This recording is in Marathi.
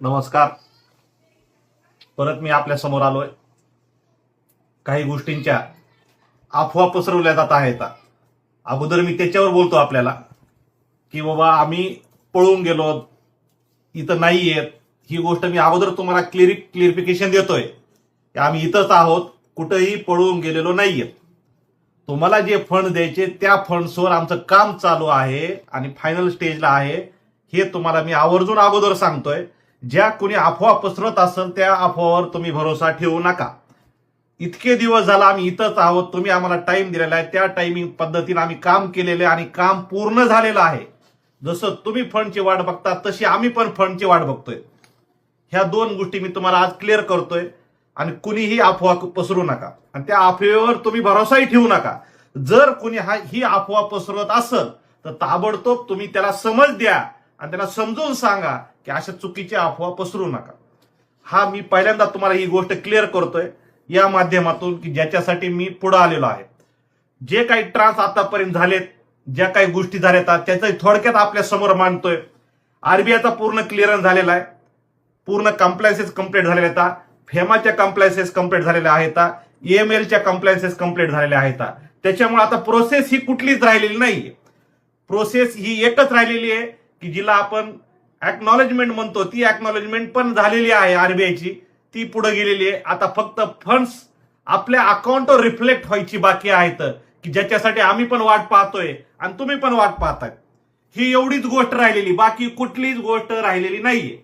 नमस्कार. परत मी आपल्यासमोर आलोय. काही गोष्टींच्या अफवा पसरवल्या जात आहेत. अगोदर मी त्याच्यावर बोलतो आपल्याला की बाबा आम्ही पळून गेलो इथं नाही येत. ही गोष्ट मी अगोदर तुम्हाला क्लिअर क्लिअरिफिकेशन देतोय. की आम्ही इथंच आहोत कुठंही पळून गेलेलो नाहीये तुम्हाला जे फंड द्यायचे त्या फंड्सवर आमचं काम चालू आहे आणि फायनल स्टेजला आहे. हे तुम्हाला मी आवर्जून अगोदर सांगतोय. ज्या कोणी अफवा पसरत असेल त्या अफवावर तुम्ही भरोसा ठेवू नका. इतके दिवस झाला आम्ही इथंच आहोत तुम्ही आम्हाला टाइम दिलेला आहे. त्या टायमिंग पद्धतीने आम्ही काम केलेले आहे आणि काम पूर्ण झालेलं आहे. जसं तुम्ही फंडची वाट बघता तशी आम्ही पण फंडची वाट बघतोय. ह्या दोन गोष्टी मी तुम्हाला आज क्लिअर करतोय आणि कुणीही अफवा पसरू नका. आणि त्या अफवेवर तुम्ही भरोसाही ठेवू नका. जर कुणी हा ही अफवा पसरवत असेल तर ताबडतोब तुम्ही त्याला समज द्या. आणि त्याला समजून सांगा की अशा चुकीच्या अफवा पसरू नका. हा मी पहिल्यांदा तुम्हाला ही गोष्ट क्लिअर करतोय या माध्यमातून की ज्याच्यासाठी मी पुढे आलेलो आहे. जे काही ट्रान्स आतापर्यंत झालेत ज्या काही गोष्टी झाल्या त्याचं थोडक्यात आपल्यासमोर मांडतोय. आरबीआयचा पूर्ण क्लिअरन्स झालेला आहे. पूर्ण कम्प्लायन्सेस कंप्लीट झालेल्या आहेत. फेमाच्या कम्प्लायन्सेस कंप्लीट झालेल्या आहेत. ईएमएलच्या कम्प्लायन्सेस कंप्लीट झालेल्या आहेत. त्याच्यामुळे आता प्रोसेस ही कुठलीच राहिलेली नाही प्रोसेस ही एकच राहिलेली आहे. की जिला आपण ऍक्नॉलेजमेंट म्हणतो ती ऍक्नॉलेजमेंट पण झालेली आहे आरबीआयची ती पुढे गेलेली आहे. आता फक्त फंड्स आपल्या अकाउंटवर रिफ्लेक्ट व्हायची बाकी आहेत की ज्याच्यासाठी आम्ही पण वाट पाहतोय आणि तुम्ही पण वाट पाहताय. ही एवढीच गोष्ट राहिलेली बाकी कुठलीच गोष्ट राहिलेली नाहीये.